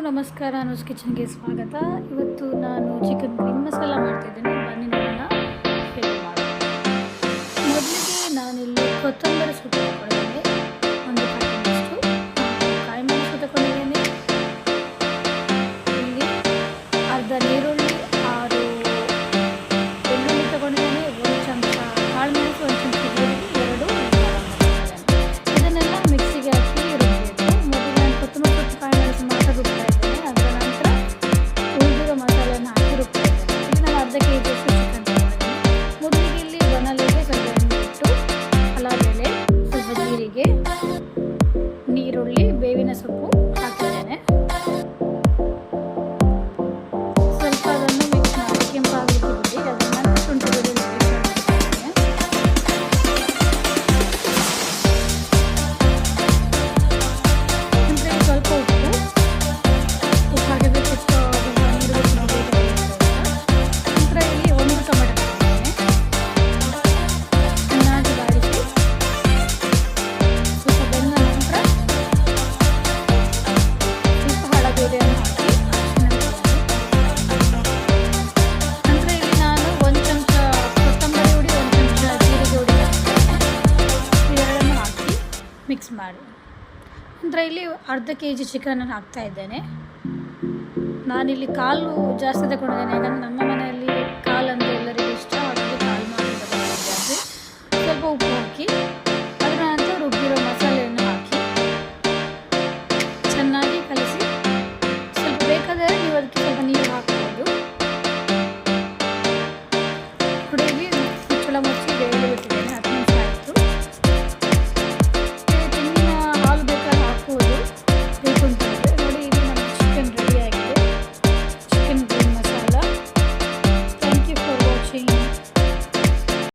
ನಮಸ್ಕಾರ ಅನುಸ್ ಕಿಚನ್ಗೆ ಸ್ವಾಗತ. ಇವತ್ತು ನಾನು ಚಿಕನ್ ಗ್ರೀನ್ ಮಸಾಲ ಮಾಡ್ತಿದ್ದೇನೆ. ಜೊತೆಗೆ ನೀರುಳ್ಳಿ ಬೇವಿನ ಸೊಪ್ಪು ಮಿಕ್ಸ್ ಮಾಡಿ. ಅಂದರೆ ಇಲ್ಲಿ ಅರ್ಧ ಕೆ ಜಿ ಚಿಕನನ್ನು ಹಾಕ್ತಾಯಿದ್ದೇನೆ ನಾನಿಲ್ಲಿ ಕಾಲು ಜಾಸ್ತಿ ತಗೊಂಡಿದ್ದೇನೆ, ಯಾಕಂದರೆ ನಮ್ಮ ಮನೆಯಲ್ಲಿ